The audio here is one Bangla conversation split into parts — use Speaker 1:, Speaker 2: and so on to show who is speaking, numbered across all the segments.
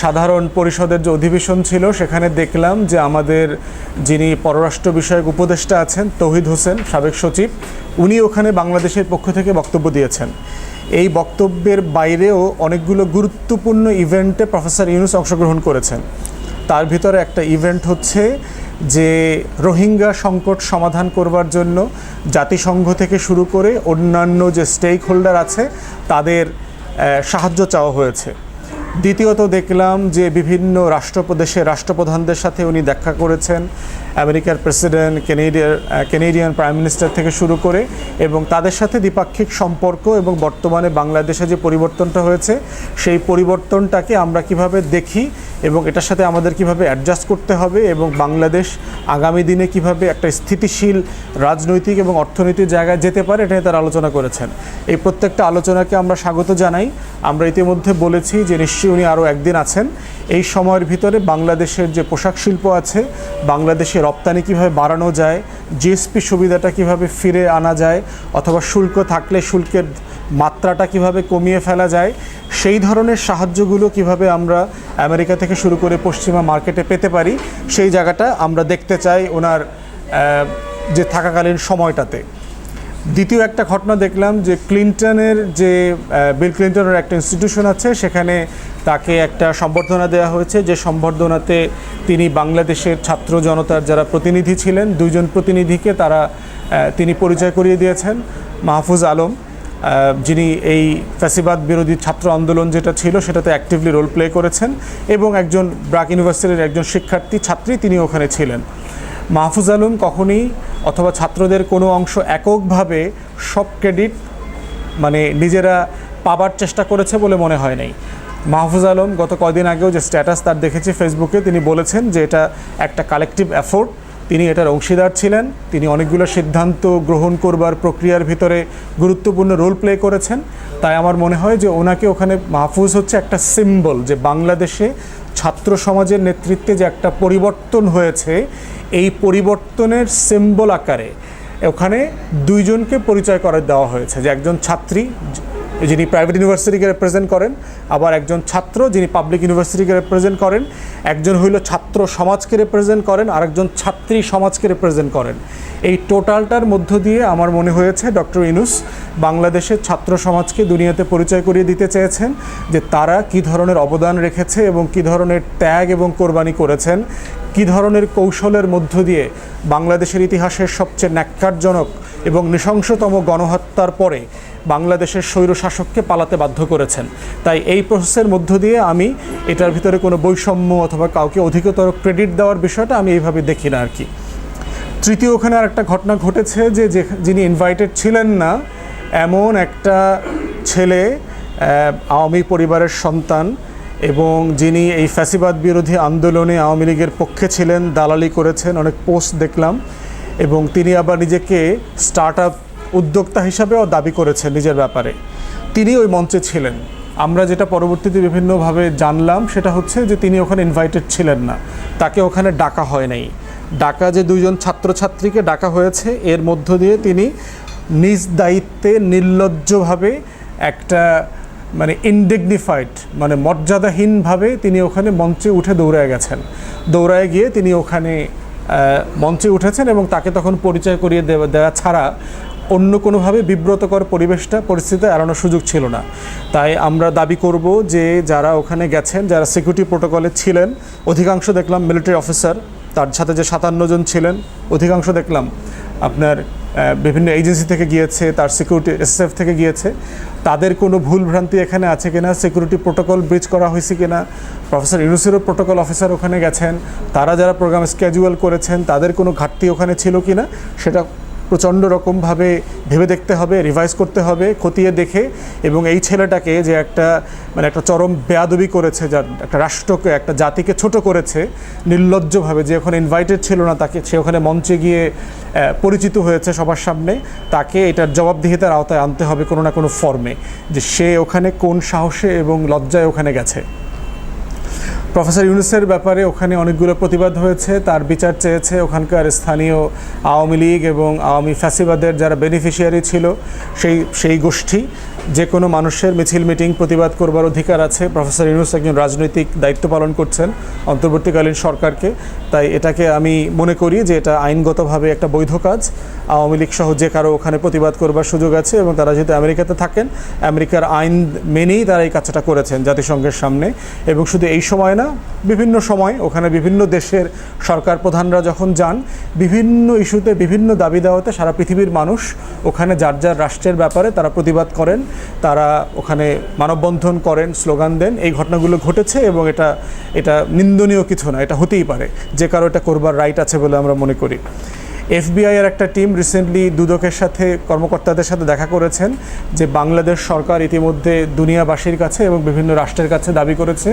Speaker 1: সাধারণ পরিষদের যে অধিবেশন ছিল, সেখানে দেখলাম যে আমাদের যিনি পররাষ্ট্র বিষয়ক উপদেষ্টা আছেন, তৌহিদ হোসেন, সাবেক সচিব, উনি ওখানে বাংলাদেশের পক্ষ থেকে বক্তব্য দিয়েছেন। এই বক্তব্যের বাইরেও অনেকগুলো গুরুত্বপূর্ণ ইভেন্টে প্রফেসর ইউনুস অংশগ্রহণ করেছেন। তার ভিতরে একটা ইভেন্ট হচ্ছে যে রোহিঙ্গা সংকট সমাধান করবার জন্য জাতিসংঘ থেকে শুরু করে অন্যান্য যে স্টেক হোল্ডার আছে, তাদের সাহায্য চাওয়া হয়েছে। দ্বিতীয়ত দেখলাম যে বিভিন্ন রাষ্ট্রপ্রদেশের রাষ্ট্রপ্রধানদের সাথে উনি দেখা করেছেন। আমেরিকার প্রেসিডেন্ট, কেনেডিয়ার কেনেডিয়ান প্রাইম মিনিস্টার থেকে শুরু করে এবং তাদের সাথে দ্বিপাক্ষিক সম্পর্ক এবং বর্তমানে বাংলাদেশে যে পরিবর্তনটা হয়েছে, সেই পরিবর্তনটাকে আমরা কীভাবে দেখি এবং এটার সাথে আমাদের কীভাবে অ্যাডজাস্ট করতে হবে এবং বাংলাদেশ আগামী দিনে কীভাবে একটা স্থিতিশীল রাজনৈতিক এবং অর্থনৈতিক জায়গায় যেতে পারে, এটা তারা আলোচনা করেছেন। এই প্রত্যেকটা আলোচনাকে আমরা স্বাগত জানাই। আমরা ইতিমধ্যে বলেছি যে নিশ্চয়ই উনি আরও একদিন আছেন। এই সময়ের ভিতরে বাংলাদেশের যে পোশাক শিল্প আছে, বাংলাদেশে রপ্তানি কীভাবে বাড়ানো যায়, জিএসপি সুবিধাটা কীভাবে ফিরে আনা যায়, অথবা শুল্ক থাকলে শুল্কের মাত্রাটা কীভাবে কমিয়ে ফেলা যায়, সেই ধরনের সাহায্যগুলো কীভাবে আমরা আমেরিকা থেকে শুরু করে পশ্চিমা মার্কেটে পেতে পারি, সেই জায়গাটা আমরা দেখতে চাই ওনার যে থাকাকালীন সময়টাতে। দ্বিতীয় একটা ঘটনা দেখলাম যে ক্লিন্টনের যে বিল ক্লিন্টনের একটা ইনস্টিটিউশন আছে, সেখানে তাকে একটা সম্বর্ধনা দেওয়া হয়েছে। যে সম্বর্ধনাতে তিনি বাংলাদেশের ছাত্র জনতার যারা প্রতিনিধি ছিলেন, দুইজন প্রতিনিধিকে তারা তিনি পরিচয় করিয়ে দিয়েছেন, মাহফুজ আলম। যিনি এই ফ্যাসিবাদ বিরোধী ছাত্র আন্দোলন যেটা ছিল, সেটাতে অ্যাক্টিভলি রোল প্লে করেছেন এবং একজন ব্রাক ইউনিভার্সিটির একজন শিক্ষার্থী, ছাত্রী তিনি ওখানে ছিলেন। মাহফুজ আলম কখনই অথবা ছাত্রদের কোনো অংশ এককভাবে সব ক্রেডিট মানে নিজেরা পাবার চেষ্টা করেছে বলে মনে হয় নাই। মাহফুজ আলম গত কয়দিন আগেও যে স্ট্যাটাস তার দেখেছি ফেসবুকে তিনি বলেছেন যে এটা একটা কালেকটিভ এফোর্ট তিনি এটার অংশীদার ছিলেন, তিনি অনেকগুলো সিদ্ধান্ত গ্রহণ করবার প্রক্রিয়ার ভিতরে গুরুত্বপূর্ণ রোল প্লে করেছেন। তাই আমার মনে হয় যে ওনাকে ওখানে মাহফুজ হচ্ছে একটা সিম্বল যে বাংলাদেশে ছাত্র সমাজের নেতৃত্বে যে একটা পরিবর্তন হয়েছে, এই পরিবর্তনের সিম্বল আকারে, ওখানে দুইজনকে পরিচয় করে দেওয়া হয়েছে যে একজন ছাত্রী যিনি প্রাইভেট ইউনিভার্সিটিকে রিপ্রেজেন্ট করেন, আবার একজন ছাত্র যিনি পাবলিক ইউনিভার্সিটিকে রিপ্রেজেন্ট করেন, একজন হইল ছাত্র সমাজকে রিপ্রেজেন্ট করেন আর একজন ছাত্রী সমাজকে রিপ্রেজেন্ট করেন। এই টোটালটার মধ্য দিয়ে আমার মনে হয়েছে ডক্টর ইনুস বাংলাদেশের ছাত্র সমাজকে দুনিয়াতে পরিচয় করিয়ে দিতে চেয়েছেন যে তারা কি ধরনের অবদান রেখেছে এবং কি ধরনের ত্যাগ এবং কোরবানি করেছেন, কি ধরনের কৌশলের মধ্য দিয়ে বাংলাদেশের ইতিহাসের সবচেয়ে ন্যাক্কারজনক এবং নৃশংসতম গণহত্যার পরে বাংলাদেশের স্বৈরশাসককে পালাতে বাধ্য করেছেন। তাই এই প্রসেসের মধ্য দিয়ে আমি এটার ভিতরে কোনো বৈষম্য অথবা কাউকে অধিকতর ক্রেডিট দেওয়ার বিষয়টা আমি এইভাবে দেখি না আর কি তৃতীয় ওখানে আর একটা ঘটনা ঘটেছে যে যিনি ইনভাইটেড ছিলেন না, এমন একটা ছেলে আওয়ামী পরিবারের সন্তান এবং যিনি এই ফ্যাসিবাদ বিরোধী আন্দোলনে আওয়ামী লীগের পক্ষে ছিলেন, দালালি করেছেন, অনেক পোস্ট দেখলাম এবং তিনি আবার নিজেকে স্টার্ট আপ উদ্যোক্তা হিসাবেও দাবি করেছেন নিজের ব্যাপারে। তিনি ওই মঞ্চে ছিলেন। আমরা যেটা পরবর্তীতে বিভিন্নভাবে জানলাম সেটা হচ্ছে যে তিনি ওখানে ইনভাইটেড ছিলেন না। তাকে ওখানে ডাকা হয় নাই। ডাকা যে দুইজন ছাত্রছাত্রীকে ডাকা হয়েছে, এর মধ্য দিয়ে তিনি নিজ দায়িত্বে নির্লজ্জভাবে একটা মানে ইনডিগনিফাইড মানে মর্যাদাহীনভাবে তিনি ওখানে মঞ্চে উঠে দৌড়ায় গেছেন। দৌড়ায় গিয়ে তিনি ওখানে মঞ্চে উঠেছেন এবং তাকে তখন পরিচয় করিয়ে দেওয়া ছাড়া অন্য কোনোভাবে বিব্রতকর পরিবেশটা পরিস্থিতি এড়ানোর সুযোগ ছিল না। তাই আমরা দাবি করব যে যারা ওখানে গেছেন, যারা সিকিউরিটি প্রোটোকলে ছিলেন, অধিকাংশ দেখলাম মিলিটারি অফিসার তার সাথে যে সাতান্ন জন ছিলেন, অধিকাংশ দেখলাম আপনার বিভিন্ন এজেন্সি থেকে গিয়েছে, তার সিকিউরিটি এসএফ থেকে গিয়েছে। তাদের কোনো ভুল ভ্রান্তি এখানে আছে কিনা সিকিউরিটি প্রোটোকল ব্রিজ করা হয়েছে কিনা প্রফেসর ইউনুসেরও প্রোটোকল অফিসার ওখানে গেছেন, তারা যারা প্রোগ্রাম স্কেজুয়াল করেছেন, তাদের কোনো ঘাটতি ওখানে ছিল কিনা, সেটা প্রচণ্ড রকমভাবে ভেবে দেখতে হবে রিভাইজ করতে হবে, খতিয়ে দেখে এবং এই ছেলেটাকে যে একটা মানে একটা চরম বেয়াদবি করেছে, যার একটা রাষ্ট্রকে, একটা জাতিকে ছোট করেছে, নির্লজ্জভাবে, যে ওখানে ইনভাইটেড ছিল না, তাকে সে ওখানে মঞ্চে গিয়ে পরিচিত হয়েছে সবার সামনে, তাকে এটার জবাবদিহিতার আওতায় আনতে হবে কোনো না কোনো ফর্মে যে সে ওখানে কোন সাহসে এবং লজ্জায় ওখানে গেছে। প্রফেসর ইউনুসের ব্যাপারে ওখানে অনেকগুলো প্রতিবাদ হয়েছে, তার বিচার চেয়েছে ওখানকার স্থানীয় আওয়ামী লীগ এবং আওয়ামী ফ্যাসিবাদের যারা বেনিফিশিয়ারি ছিল সেই সেই গোষ্ঠী। যে কোনো মানুষের মিছিল, মিটিং প্রতিবাদ করবার অধিকার আছে। প্রফেসর ইউনুস একজন রাজনৈতিক দায়িত্ব পালন করছেন অন্তর্বর্তীকালীন সরকারকে। তাই এটাকে আমি মনে করি যে এটা আইনগতভাবে একটা বৈধ কাজ। আওয়ামী লীগ সহ যে কারও ওখানে প্রতিবাদ করবার সুযোগ আছে এবং তারা যেহেতু আমেরিকাতে থাকেন, আমেরিকার আইন মেনেই তারা এই কাজটা করেছেন জাতিসংঘের সামনে। এবং শুধু এই সময় না, বিভিন্ন সময় ওখানে বিভিন্ন দেশের সরকার প্রধানরা যখন যান, বিভিন্ন ইস্যুতে বিভিন্ন দাবি দেওয়াতে সারা পৃথিবীর মানুষ ওখানে যার যার রাষ্ট্রের ব্যাপারে তারা প্রতিবাদ করেন। তারা ওখানে মানববন্ধন করেন, স্লোগান দেন, এই ঘটনাগুলো ঘটেছে এবং এটা এটা নিন্দনীয় কিছু না, এটা হতেই পারে। যে কারও এটা করবার রাইট আছে বলে আমরা মনে করি। এফবিআই এর একটা টিম রিসেন্টলি দুদকের সাথে, কর্মকর্তাদের সাথে দেখা করেছেন যে বাংলাদেশ সরকার ইতিমধ্যে দুনিয়াবাসীর কাছে এবং বিভিন্ন রাষ্ট্রের কাছে দাবি করেছে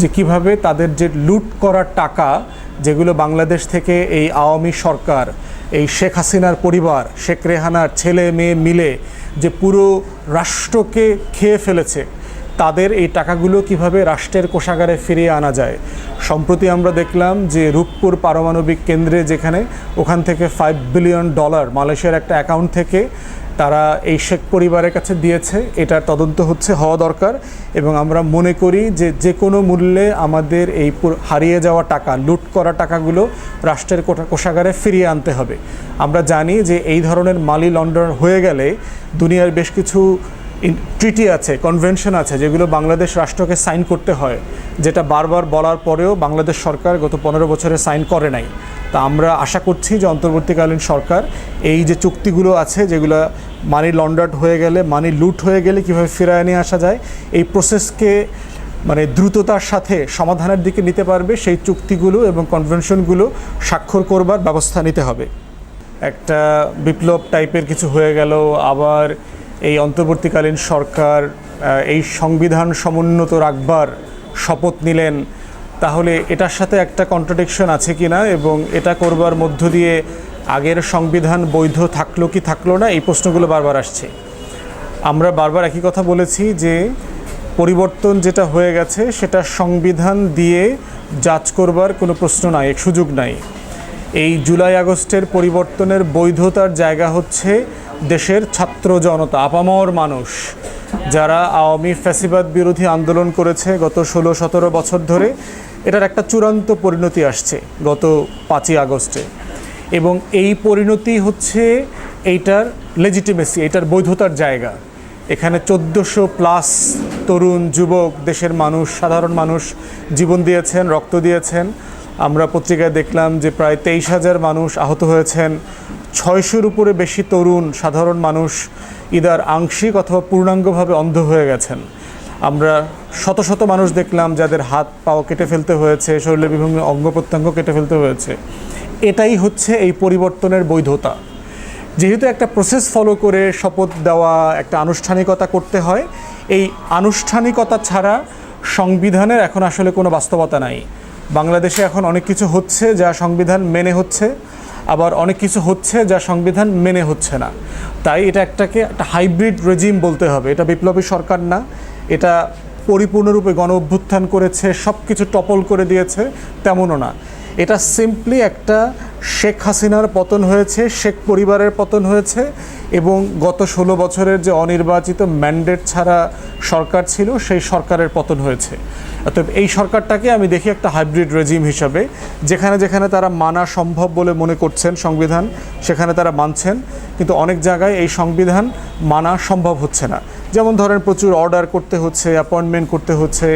Speaker 1: যে কীভাবে তাদের যে লুট করার টাকা যেগুলো বাংলাদেশ থেকে এই আওয়ামী সরকার, এই শেখ হাসিনার পরিবার, শেখ রেহানার ছেলে মেয়ে মিলে যে পুরো রাষ্ট্রকে খেয়ে ফেলেছে, তাদের এই টাকাগুলো কীভাবে রাষ্ট্রের কোষাগারে ফিরিয়ে আনা যায়? সম্প্রতি আমরা দেখলাম যে রূপপুর পারমাণবিক কেন্দ্রে যেখানে ওখান থেকে ফাইভ বিলিয়ন ডলার মালয়েশিয়ার একটা অ্যাকাউন্ট থেকে তারা এই শেখ পরিবারের কাছে দিয়েছে, এটার তদন্ত হচ্ছে, হওয়া দরকার। এবং আমরা মনে করি যে যে কোনো মূল্যে আমাদের এই হারিয়ে যাওয়া টাকা, লুট করা টাকাগুলো রাষ্ট্রের কোষাগারে ফিরিয়ে আনতে হবে। আমরা জানি যে এই ধরনের মালি লন্ডন হয়ে গেলে দুনিয়ার বেশ কিছু ট্রিটি আছে কনভেনশন আছে, যেগুলো বাংলাদেশ রাষ্ট্রকে সাইন করতে হয়, যেটা বারবার বলার পরেও বাংলাদেশ সরকার গত পনেরো বছরে সাইন করে নাই। তা আমরা আশা করছি যে অন্তর্বর্তীকালীন সরকার এই যে চুক্তিগুলো আছে, যেগুলো মানি লন্ডার্ড হয়ে গেলে মানি লুট হয়ে গেলে কীভাবে ফেরায় নিয়ে আসা যায়, এই প্রসেসকে মানে দ্রুততার সাথে সমাধানের দিকে নিতে পারবে, সেই চুক্তিগুলো এবং কনভেনশনগুলো স্বাক্ষর করবার ব্যবস্থা নিতে হবে। একটা বিপ্লব টাইপের কিছু হয়ে গেল, আবার এই অন্তর্বর্তীকালীন সরকার এই সংবিধান সমুন্নত রাখবার শপথ নিলেন, তাহলে এটার সাথে একটা কন্ট্রাডিকশন আছে কি না এবং এটা করবার মধ্য দিয়ে আগের সংবিধান বৈধ থাকল কি থাকল না, এই প্রশ্নগুলো বারবার আসছে। আমরা বারবার একই কথা বলেছি যে পরিবর্তন যেটা হয়ে গেছে, সেটা সংবিধান দিয়ে যাচ করবার কোনো প্রশ্ন নাই, সুযোগ নাই। এই জুলাই আগস্টের পরিবর্তনের বৈধতার জায়গা হচ্ছে দেশের ছাত্র জনতা, আপামর মানুষ, যারা আওয়ামী ফ্যাসিবাদ বিরোধী আন্দোলন করেছে গত ষোলো সতেরো বছর ধরে, এটার একটা চূড়ান্ত পরিণতি আসছে গত পাঁচই আগস্টে। এবং এই পরিণতি হচ্ছে এইটার লেজিটিমেসি এটার বৈধতার জায়গা। এখানে চোদ্দোশো প্লাস তরুণ, যুবক, দেশের মানুষ, সাধারণ মানুষ জীবন দিয়েছেন, রক্ত দিয়েছেন। আমরা পত্রিকায় দেখলাম যে প্রায় তেইশ হাজার মানুষ আহত হয়েছেন। ছয়শোর উপরে বেশি তরুণ, সাধারণ মানুষ ইদার আংশিক অথবা পূর্ণাঙ্গভাবে অন্ধ হয়ে গেছেন। আমরা শত শত মানুষ দেখলাম যাদের হাত পাও কেটে ফেলতে হয়েছে, শরীরে বিভিন্ন অঙ্গ প্রত্যঙ্গ কেটে ফেলতে হয়েছে। এটাই হচ্ছে এই পরিবর্তনের বৈধতা। যেহেতু একটা প্রসেস ফলো করে শপথ দেওয়া, একটা আনুষ্ঠানিকতা করতে হয়, এই আনুষ্ঠানিকতা ছাড়া সংবিধানের এখন আসলে কোনো বাস্তবতা নাই। বাংলাদেশে এখন অনেক কিছু হচ্ছে যা সংবিধান মেনে হচ্ছে, আবার অনেক কিছু হচ্ছে যা সংবিধান মেনে হচ্ছে না। তাই এটা একটাকে একটা হাইব্রিড রেজিম বলতে হবে। এটা বিপ্লবী সরকার না, এটা পরিপূর্ণরূপে গণ অভ্যুত্থান করেছে সব কিছু টপল করে দিয়েছে, তেমনও না। এটা সিম্পলি একটা শেখ হাসিনার পতন হয়েছে, শেখ পরিবারের পতন হয়েছে এবং গত ষোলো বছরের যে অনির্বাচিত ম্যান্ডেট ছাড়া সরকার ছিল, সেই সরকারের পতন হয়েছে। অতএব এই সরকারটাকে আমি দেখি একটা হাইব্রিড রেজিম হিসাবে, যেখানে যেখানে তারা মানা সম্ভব বলে মনে করছেন সংবিধান, সেখানে তারা মানছেন, কিন্তু অনেক জায়গায় এই সংবিধান মানা সম্ভব হচ্ছে না। যেমন ধরেন প্রচুর অর্ডার করতে হচ্ছে অ্যাপয়েন্টমেন্ট করতে হচ্ছে,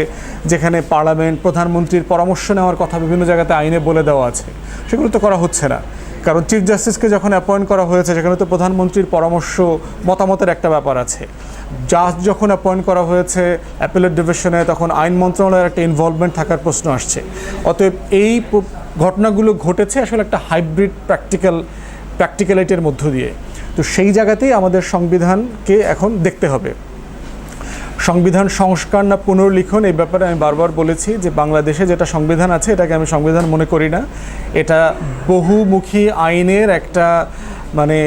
Speaker 1: যেখানে পার্লামেন্ট প্রধানমন্ত্রীর পরামর্শ নেওয়ার কথা বিভিন্ন জায়গাতে আইনে বলে দেওয়া আছে। সেগুলো তো করা হচ্ছে না। কারণ চিফ জাস্টিসকে যখন অ্যাপয়েন্ট করা হয়েছে, সেখানে তো প্রধানমন্ত্রীর পরামর্শ, মতামতের একটা ব্যাপার আছে। জাজ যখন অ্যাপয়েন্ট করা হয়েছে অ্যাপেলের ডিভিশনে তখন আইন মন্ত্রণালয়ের একটা ইনভলভমেন্ট থাকার প্রশ্ন আসছে। অতএব এই ঘটনাগুলো ঘটেছে আসলে একটা হাইব্রিড প্র্যাকটিক্যাল প্র্যাকটিক্যালিটির মধ্য দিয়ে। তো সেই জায়গাতেই আমাদের সংবিধানকে এখন দেখতে হবে। সংবিধান সংস্কার না পুনর্লিখন, এই ব্যাপারে আমি বারবার বলেছি যে বাংলাদেশে যেটা সংবিধান আছে, এটাকে আমি সংবিধান মনে করি না। এটা বহুমুখী আইনের একটা মানে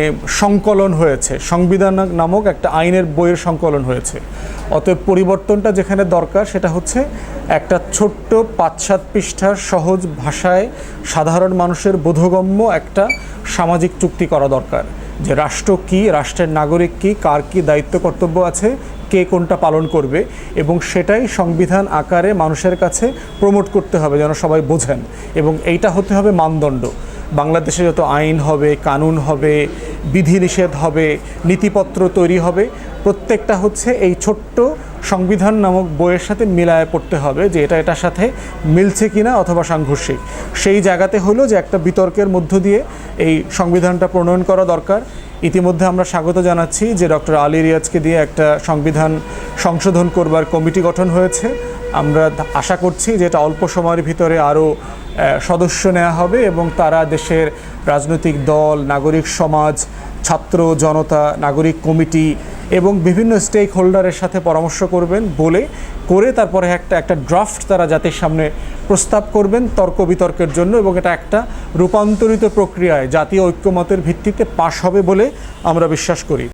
Speaker 1: সংকলন হয়েছে। সংবিধান নামক একটা আইনের বইয়ের সংকলন হয়েছে। অতএব পরিবর্তনটা যেখানে দরকার, সেটা হচ্ছে একটা ছোট্ট পাঁচ সাত পৃষ্ঠার সহজ ভাষায় সাধারণ মানুষের বোধগম্য একটা সামাজিক চুক্তি করা দরকার। যে রাষ্ট্র কি, রাষ্ট্রের নাগরিক কি, কার কি দায়িত্ব, কর্তব্য আছে, কে কোনটা পালন করবে, এবং সেটাই সংবিধান আকারে মানুষের কাছে প্রমোট করতে হবে, যেন সবাই বোঝেন। এবং এইটা হতে হবে মানদণ্ড। বাংলাদেশে যত আইন হবে, কানুন হবে, বিধিনিষেধ হবে, নীতিপত্র তৈরি হবে প্রত্যেকটা হচ্ছে এই ছোট্ট সংবিধান নামক বইয়ের সাথে মিলায় পড়তে হবে যে এটা এটার সাথে মিলছে কিনা অথবা সাংঘর্ষিক। সেই জায়গাতে হলো যে একটা বিতর্কের মধ্য দিয়ে এই সংবিধানটা প্রণয়ন করা দরকার। ইতিমধ্যে আমরা স্বাগত জানাচ্ছি যে ডক্টর আলী রিয়াজকে দিয়ে একটা সংবিধান সংশোধন করবার কমিটি গঠন হয়েছে। আমরা আশা করছি যে এটা অল্প সময়ের ভিতরে আরও সদস্য নেওয়া হবে এবং তারা দেশের রাজনৈতিক দল, নাগরিক সমাজ ছাত্র, জনতা, নাগরিক কমিটি এবং বিভিন্ন স্টেক হোল্ডারের সাথে পরামর্শ করবেন বলে করে তারপরে একটা একটা ড্রাফট তারা জাতির সামনে প্রস্তাব করবেন তর্ক বিতর্কের জন্য এবং এটা একটা রূপান্তরিত প্রক্রিয়ায় জাতীয় ঐক্যমতের ভিত্তিতে পাশ হবে বলে আমরা বিশ্বাস করি।